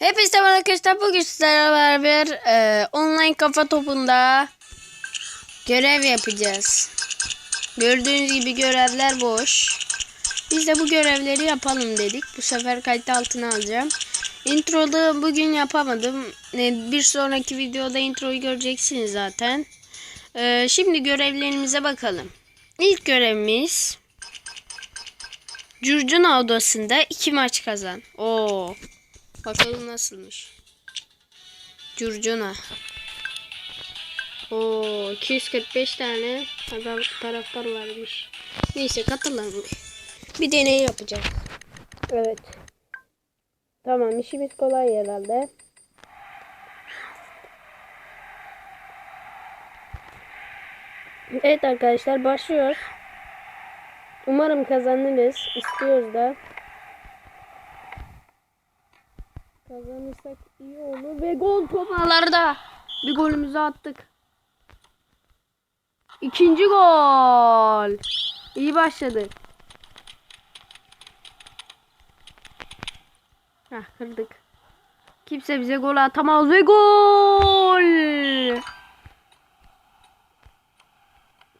Hepinize merhaba arkadaşlar. Bugün sizlerle beraber e, online kafa topunda görev yapacağız. Gördüğünüz gibi görevler boş. Biz de bu görevleri yapalım dedik. Bu sefer kayıt altına alacağım. Introda bugün yapamadım. E, Bir sonraki videoda introyu göreceksiniz zaten. E, Şimdi görevlerimize bakalım. İlk görevimiz Curcuna odasında iki maç kazan. Oo. Bakalım nasılmış. Curcuna. Oo 245 tane taraftar varmış. Neyse katılalım. Bir deney yapacağız. Evet. Tamam işimiz kolay herhalde. Evet arkadaşlar başlıyoruz. Umarım kazanırız. İstiyoruz da. Kazanırsak iyi olur. Ve gol topalarda. Bir golümüzü attık. İkinci gol. İyi başladık. Hah kırdık. Kimse bize gol atamaz ve gol.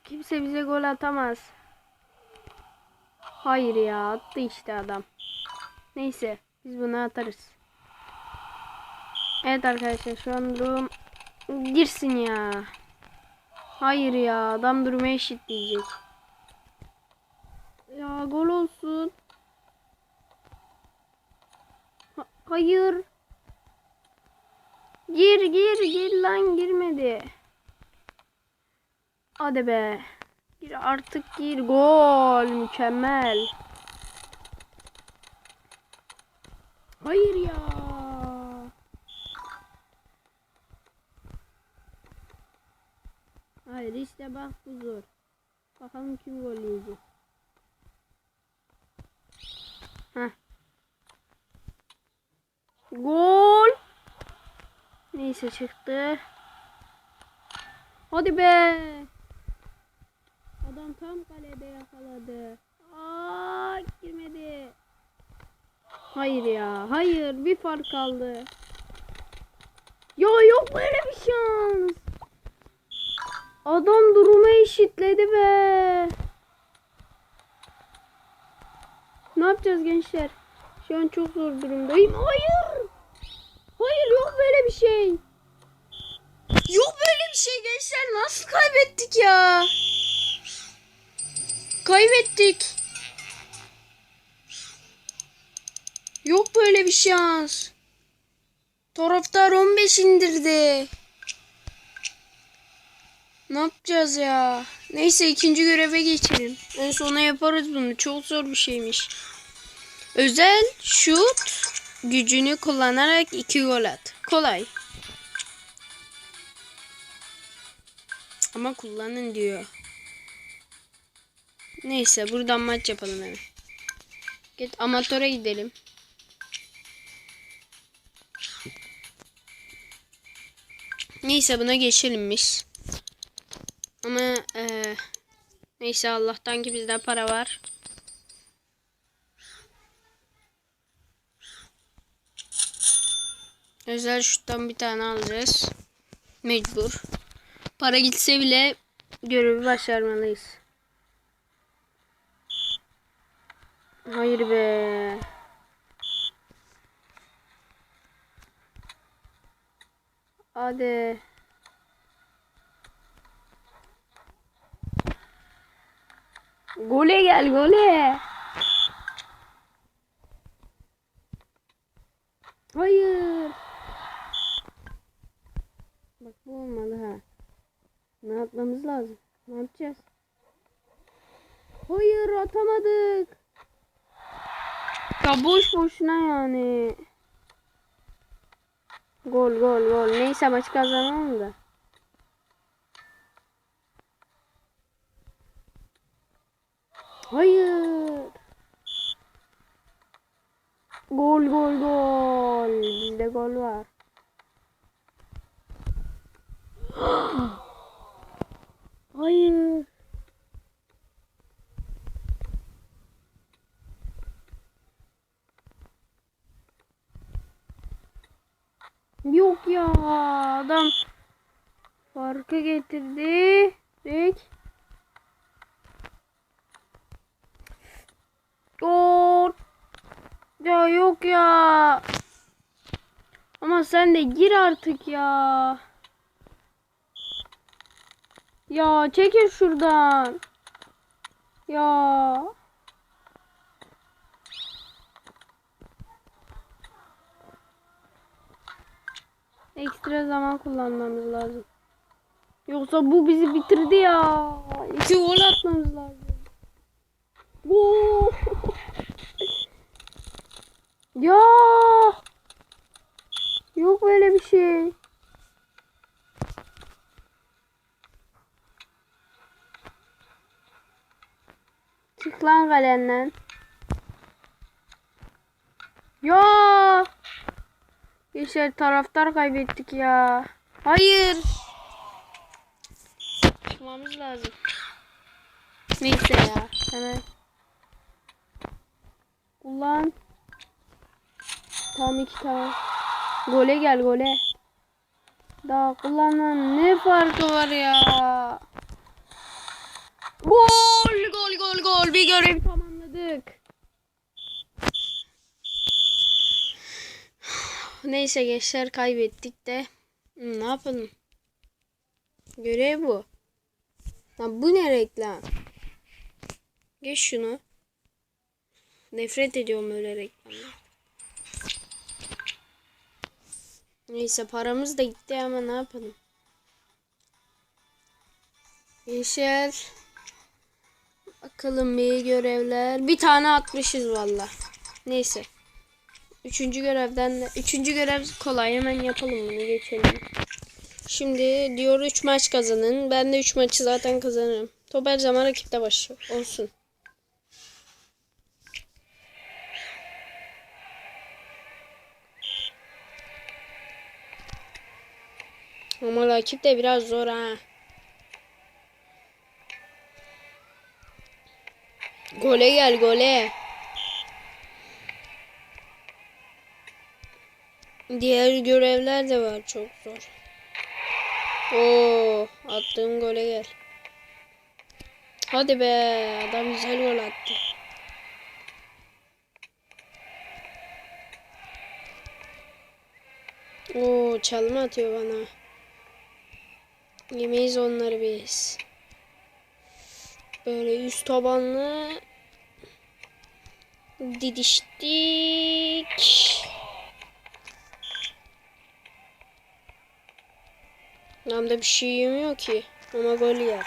Kimse bize gol atamaz. Hayır ya attı işte adam. Neyse biz bunu atarız. Evet arkadaşlar şu an durum girsin ya. Hayır ya adam durumu eşitleyecek. Ya gol olsun. Ha- hayır. Gir gir gir lan girmedi. Hadi be. Gir artık gir. Gol. Mükemmel. Hayır ya. İşte bak bu zor. Bakalım kim gol yiyecek. Heh. Gol. Neyse çıktı. Hadi be. Adam tam kalede yakaladı. Aa girmedi. Hayır ya. Hayır bir fark kaldı. Ya yok böyle bir şans. Adam durumu eşitledi be. Ne yapacağız gençler? Şu an çok zor durumdayım. Hayır. Hayır yok böyle bir şey. Yok böyle bir şey gençler. Nasıl kaybettik ya? Kaybettik. Yok böyle bir şans. Taraftar 15 indirdi. Ne yapacağız ya? Neyse ikinci göreve geçelim. En sona yaparız bunu. Çok zor bir şeymiş. Özel şut gücünü kullanarak iki gol at. Kolay. Ama kullanın diyor. Neyse buradan maç yapalım hemen. Git amatöre gidelim. Neyse buna geçelim biz. Ama eee, neyse Allah'tan ki bizde para var. Özel şuttan bir tane alacağız. Mecbur. Para gitse bile görevi başarmalıyız. Hayır be. Hadi. Gole gel gole. Hayır. Bak bu olmadı ha. Ne yapmamız lazım? Ne yapacağız? Hayır atamadık. Ya boş boşuna yani. Gol gol gol. Neyse maçı kazanalım da. Hayır. Gol gol gol. Bizde gol var. Hayır. Yok ya adam farkı getirdi. Dik. Oo. Ya yok ya. Ama sen de gir artık ya. Ya çekil şuradan. Ya. Ekstra zaman kullanmamız lazım. Yoksa bu bizi bitirdi ya. İki gol atmamız lazım. Gol. Ya. Yok böyle bir şey. Çık lan kalenden. Ya. Yeşil taraftar kaybettik ya. Hayır. Çıkmamız lazım. Neyse ya. Hemen. Kullan. Tam iki tane. Gole gel gole. Daha kullanmanın ne farkı var ya? Gol gol gol gol bir görev tamamladık. Neyse gençler kaybettik de ne yapalım? Görev bu. Lan bu ne reklam? Geç şunu. Nefret ediyorum öyle reklamlar. Neyse paramız da gitti ama ne yapalım? Gençler. Bakalım bir görevler. Bir tane atmışız valla. Neyse. Üçüncü görevden de. Üçüncü görev kolay. Hemen yapalım bunu geçelim. Şimdi diyor 3 maç kazanın. Ben de 3 maçı zaten kazanırım. Top her zaman rakipte baş olsun. Ama rakip de biraz zor ha. Gole gel gole. Diğer görevler de var çok zor. Oo, attığım gole gel. Hadi be, adam güzel gol attı. Oo, çalma atıyor bana. Yemeyiz onları biz. Böyle yüz tabanlı didiştik. Namda bir şey yemiyor ki. Ama gol yer.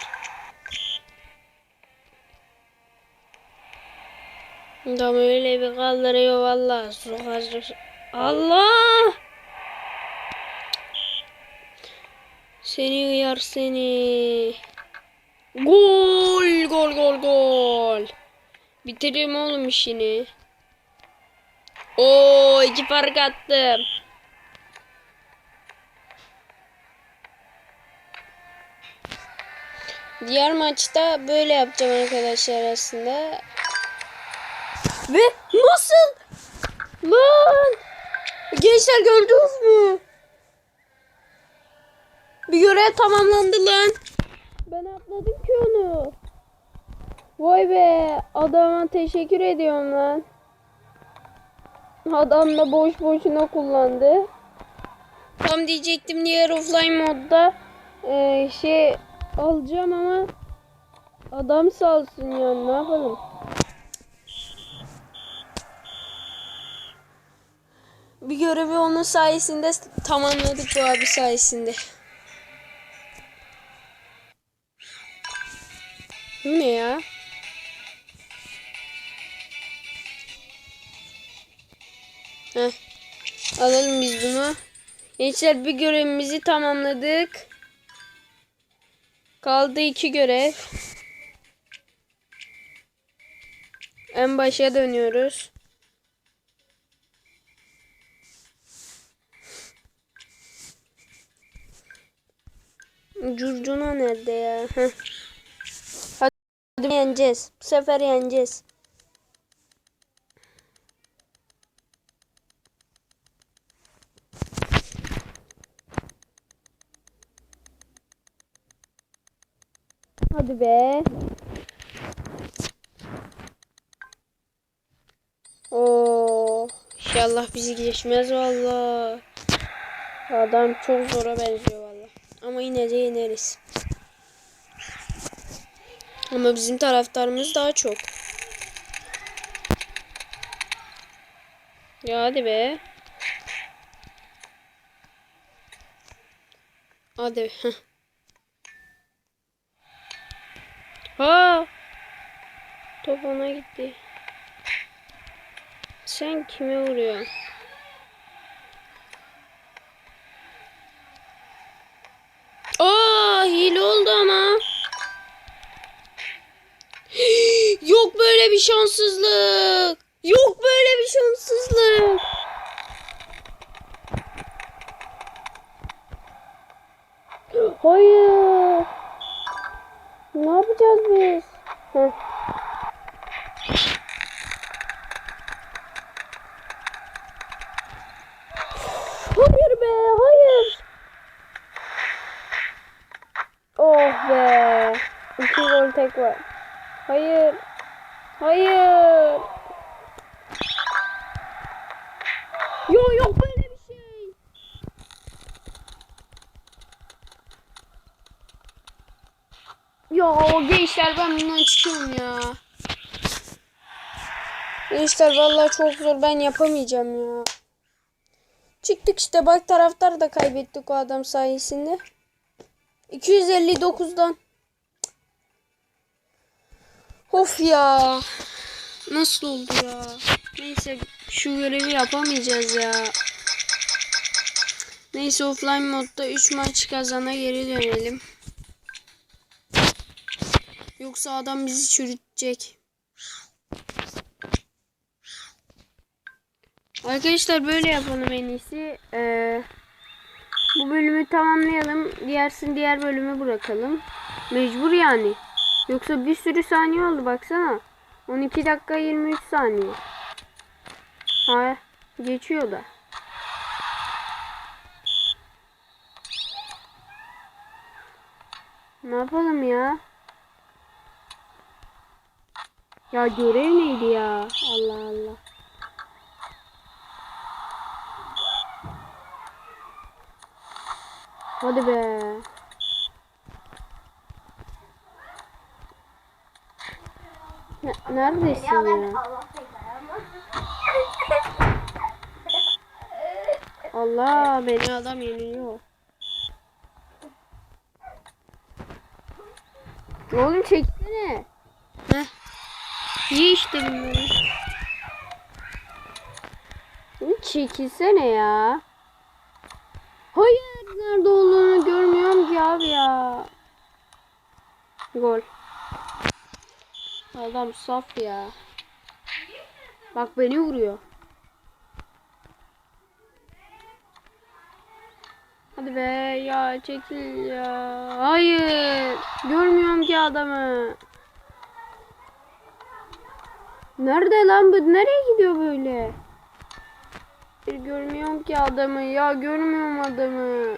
Adam öyle bir kaldırıyor valla. Allah! Seni uyar seni. Gol gol gol gol. Bitireyim oğlum işini. Oo iki fark attım. Diğer maçta böyle yapacağım arkadaşlar aslında. Ve nasıl? Lan! Gençler gördünüz mü? Bir görev tamamlandı lan. Ben atladım ki onu. Vay be adama teşekkür ediyorum lan. Adam da boş boşuna kullandı. Tam diyecektim diğer offline modda eee, şey alacağım ama adam sağ olsun yani ne yapalım. Bir görevi onun sayesinde tamamladık bu abi sayesinde. Bu ne ya? Heh. Alalım biz bunu. Gençler bir görevimizi tamamladık. Kaldı iki görev. En başa dönüyoruz. Curcuna nerede ya? Heh. Hadi yeneceğiz. Bu sefer yeneceğiz. Hadi be. Oo, inşallah bizi geçmez valla. Adam çok zora benziyor valla. Ama yine de yeneriz. Ama bizim taraftarımız daha çok. Ya hadi be. Hadi. Ha! Top ona gitti. Sen kime vuruyorsun? Aa, hile oldu ama. Yok böyle bir şanssızlık. Yok böyle bir şanssızlık. Hayır. Ne yapacağız biz? Heh. Hayır be, hayır. Oh be. İki gol tek var. Hayır. Hayır. Yok yok böyle bir şey. Ya gençler ben bundan çıkıyorum ya. Gençler vallahi çok zor ben yapamayacağım ya. Çıktık işte bak taraftar da kaybettik o adam sayesinde. 259'dan. Of ya. Nasıl oldu ya? Neyse şu görevi yapamayacağız ya. Neyse offline modda 3 maç kazana geri dönelim. Yoksa adam bizi çürütecek. Arkadaşlar böyle yapalım en iyisi. Ee, bu bölümü tamamlayalım. Diğersin diğer bölümü bırakalım. Mecbur yani. Yoksa bir sürü saniye oldu baksana. 12 dakika 23 saniye. Ha geçiyor da. Ne yapalım ya? Ya görev neydi ya? Allah Allah. Hadi be. Ne, neredesin ya? Allah beni adam yeniliyor. Oğlum çeksene. Heh. İyi işte bunları. Oğlum çekilsene ya. Hayır nerede olduğunu görmüyorum ki abi ya. Gol. Adam saf ya. Bak beni vuruyor. Hadi be ya çekil ya. Hayır. Görmüyorum ki adamı. Nerede lan bu? Nereye gidiyor böyle? Bir görmüyorum ki adamı ya görmüyorum adamı.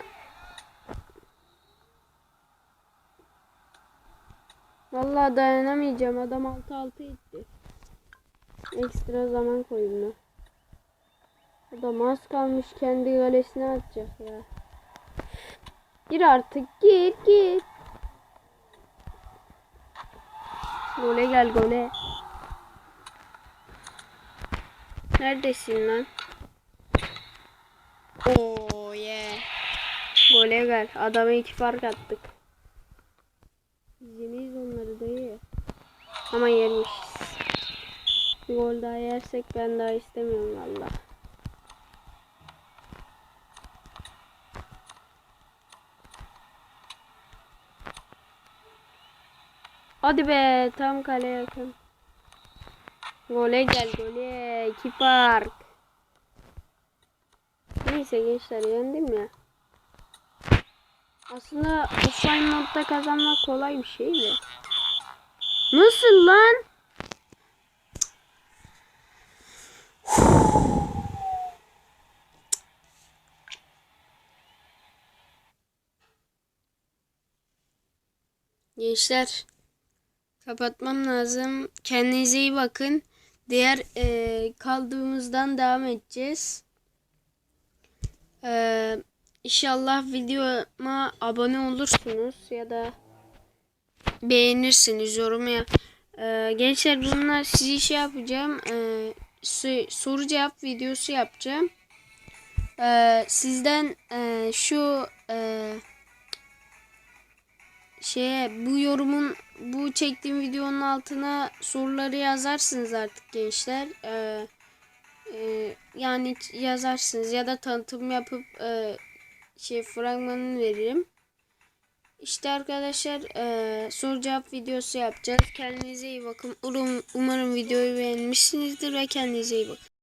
Vallahi dayanamayacağım. Adam 6-6 etti. Ekstra zaman koydum. Adam az kalmış kendi galesine atacak ya. Gir artık gir gir. Gole gel gole. Neredesin lan? Oo yeah. Gole gel. Adama iki fark attık. Yemeyiz onları dayı. Ama yermişiz. Bir gol daha yersek ben daha istemiyorum valla. Hadi be tam kale yakın. Gole gel gole. İki fark. Neyse gençler yendim ya. Aslında offline modda kazanmak kolay bir şey de. Nasıl lan? Gençler kapatmam lazım. Kendinize iyi bakın. Diğer e, kaldığımızdan devam edeceğiz. E, inşallah videoma abone olursunuz ya da beğenirsiniz yorum ya. E, gençler bunlar sizi şey yapacağım. E, so- soru cevap videosu yapacağım. E, sizden e, şu e, şeye bu yorumun bu çektiğim videonun altına soruları yazarsınız artık gençler. Ee, e, yani yazarsınız ya da tanıtım yapıp e, şey fragmanını veririm. İşte arkadaşlar e, soru cevap videosu yapacağız. Kendinize iyi bakın. Umarım, umarım videoyu beğenmişsinizdir ve kendinize iyi bakın.